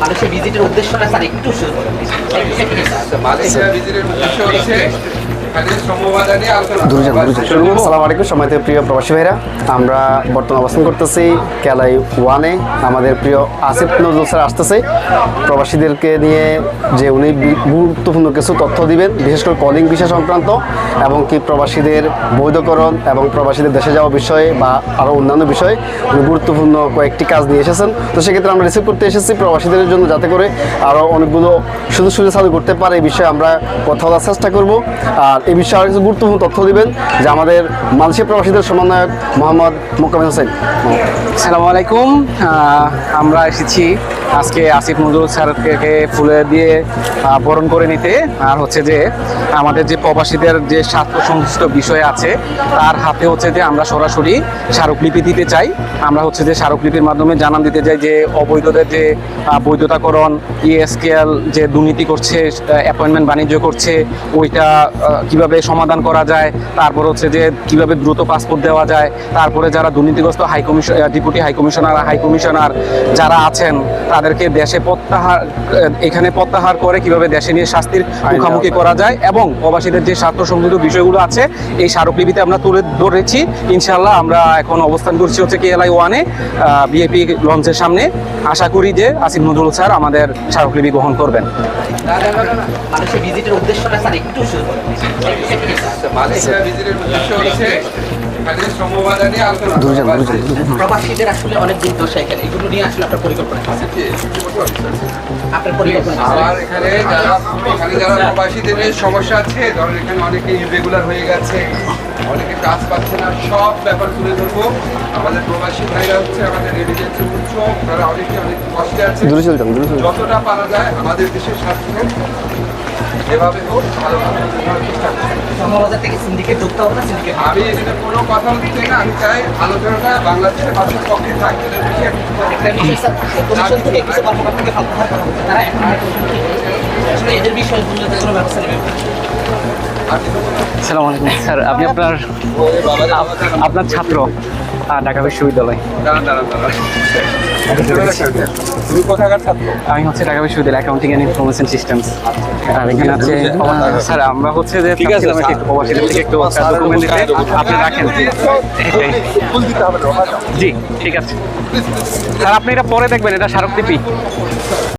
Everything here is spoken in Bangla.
মানুষের ভিজিটের উদ্দেশ্যটা স্যার একটু শুরু করুন মালয়েশিয়া ভিজিটের উদ্দেশ্য হচ্ছে আলাইকুম। সময় প্রিয় প্রবাসী ভাইরা। আমরা বর্তমানে অবস্থান করতেছি কেলাই ওয়ানে। আমাদের প্রিয় আসিফ নজরুল স্যার আসতেছে। প্রবাসীদেরকে নিয়ে যে উনি গুরুত্বপূর্ণ কিছু তথ্য দিবেন বিশেষ করে কলিং বিষয় সংক্রান্ত এবং কি প্রবাসীদের বৈধকরণ এবং প্রবাসীদের দেশে যাওয়া বিষয়ে বা আরও অন্যান্য বিষয়ে উনি গুরুত্বপূর্ণ কয়েকটি কাজ নিয়ে এসেছেন। তো সেক্ষেত্রে আমরা রিসিভ করতে এসেছি প্রবাসীদের জন্য যাতে করে আরও অনেকগুলো সুযোগ সুবিধা চালু করতে পারে। এই বিষয়ে আমরা কথা বলার চেষ্টা করব। আর এই বিষয়ে আর কিছু গুরুত্বপূর্ণ তথ্য দিবেন, যে আমাদের মালয়েশিয়া প্রবাসীদের সমন্বয়ক মোহাম্মদ মোকামিল হোসেন। আসসালামু আলাইকুম। আমরা এসেছি আজকে আসিফ নজরুল স্যারকে ফুলে দিয়ে বরণ করে নিতে। আর হচ্ছে যে, আমাদের যে প্রবাসীদের যে স্বার্থ সংশ্লিষ্ট বিষয় আছে, তার হাতে হচ্ছে যে আমরা সরাসরি স্মারকলিপি দিতে চাই। আমরা হচ্ছে যে স্মারকলিপির মাধ্যমে জানান দিতে চাই যে, অবৈধদের যে বৈধতাকরণ, ইএসকেএল যে দুর্নীতি করছে অ্যাপয়েন্টমেন্ট বাণিজ্য করছে, ওইটা কীভাবে সমাধান করা যায়, তারপর হচ্ছে যে কীভাবে দ্রুত পাসপোর্ট দেওয়া যায়, তারপরে যারা দুর্নীতিগ্রস্ত high commission deputy high commissioner high commissioner যারা আছেন তাদেরকে দেশে প্রত্যাহার এখানে প্রত্যাহার করে কীভাবে দেশে নিয়ে শাস্তির মুখোমুখি করা যায় এবং প্রবাসীদের যে স্বার্থ সংযুক্ত বিষয়গুলো আছে এই স্মারকলিপিতে আমরা তুলে ধরেছি। ইনশাল্লাহ আমরা এখন অবস্থান করছি হচ্ছে কেএলআই ওয়ানে বিএপি লঞ্চের সামনে। আশা করি যে আসিফ নজরুল স্যার আমাদের স্মারকলিপি গ্রহণ করবেন। মানুষের ভিজিটের উদ্দেশ্যটা স্যার একটু শুরু প্রবাসীদের আসলে অনেক দিন দোষা এখানে এগুলো নিয়ে আসলে আপনার পরিকল্পনা? আপনার পরিকল্পনা আমার এখানে যারা এখানে যারা প্রবাসীদের সমস্যা আছে ধরেন এখানে অনেকে ইরেগুলার হয়ে গেছে অনেকে কাজ পাচ্ছে না সব ব্যাপার তুলে ধরবো আমাদের প্রবাসী ভাইরা হচ্ছে আমাদের রেমিটেন্স উচ্চ তারা অনেকে অনেক কষ্টে আছে। যতটা পারা যায় আমাদের দেশের স্বার্থে যেভাবে হোক ভালোভাবে চেষ্টা। শ্রমবাজার থেকে সিন্ডিকেট ঢুকতে হবে না সিন্ডিকেট আমি এটা কোনো কথা বলতে না আমি চাই আলোচনাটা বাংলাদেশের মানুষের পক্ষে থাকে। এটার বেশি একটা কিছু একটা বিষয় স্যার কমিশন থেকে কিছু কর্মকর্তাকে তারা আসলে এদের বিষয়ে কোনো ব্যবস্থা নেবে তো আলাইকুম স্যার। আপনি আপনার আপনার ছাত্র ঢাকা বিশ্ববিদ্যালয়। আমি হচ্ছে ঢাকা বিশ্ববিদ্যালয় অ্যাকাউন্টিং অ্যান্ড ইনফরমেশন সিস্টেমস আর এখানে আছে স্যার আমরা হচ্ছে যে চাচ্ছিলাম একটু প্রবাসীদের থেকে একটু ডকুমেন্ট দিতে আপনি রাখেন। জি ঠিক আছে। স্যার আপনি এটা পরে দেখবেন এটা স্মারকলিপি।